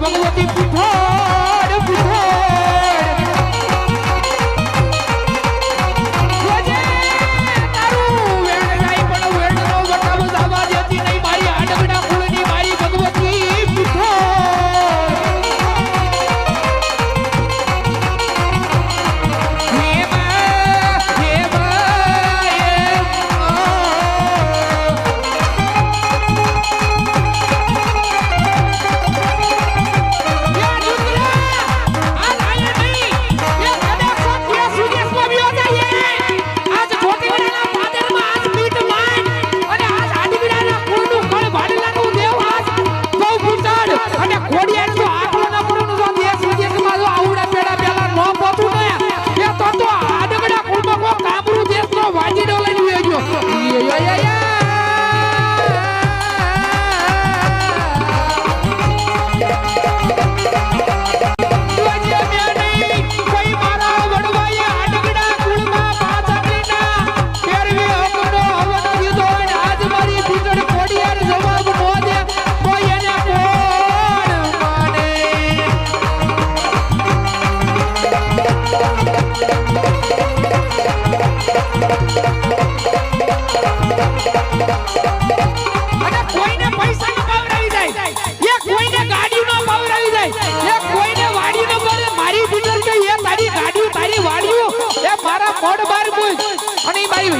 walkie, walkie,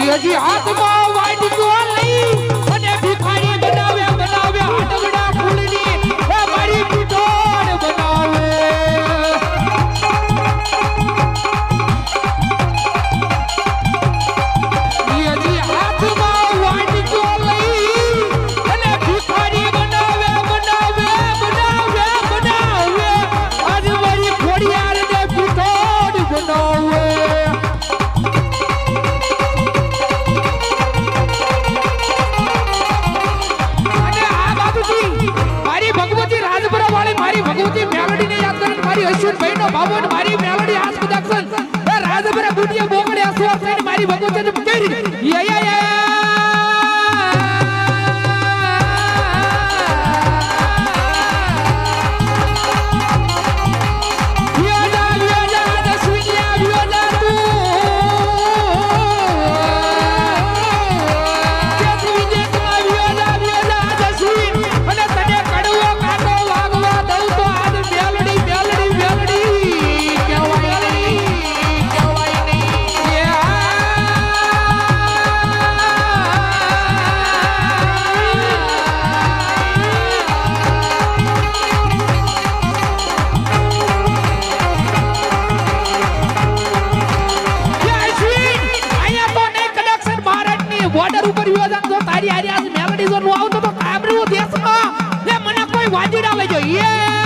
Bahia de Rato Mal, Babu મારી melody આસ કુદાક્ષન એ રાજભરે બુટિયા બોકડે આસવા મારી ભગવત કરી યે યે યે કોઈ બોર્ડર ઉપર યોજન તો તારી હારી આજ મેલડી જો નું આવતો તો કાબરું દેશમાં. એ મને કોઈ વાજી આવે જો યે!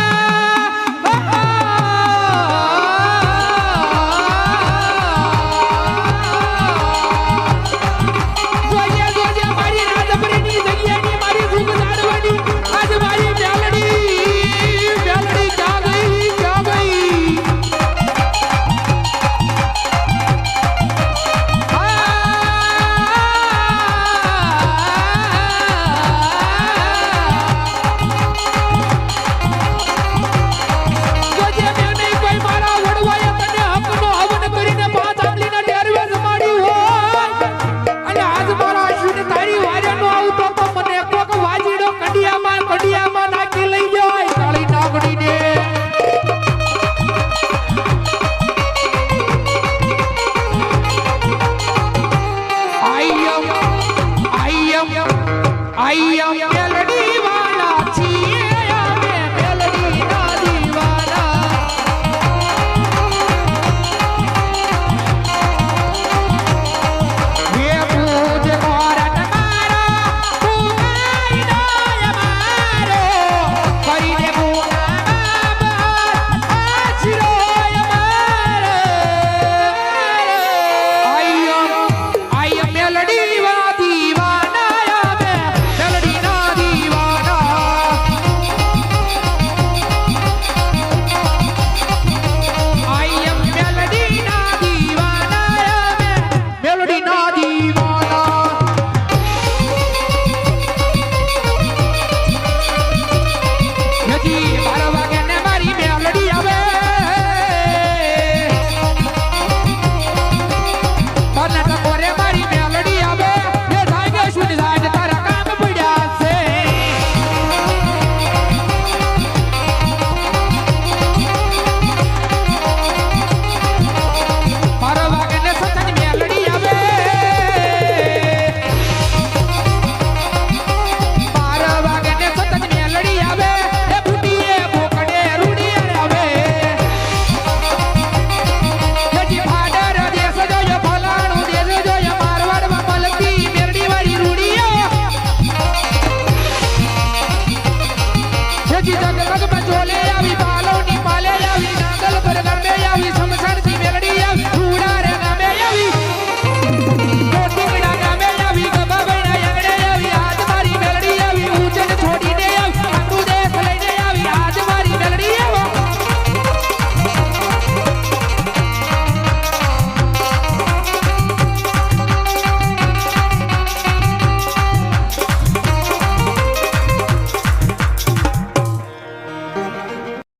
哎呀！呀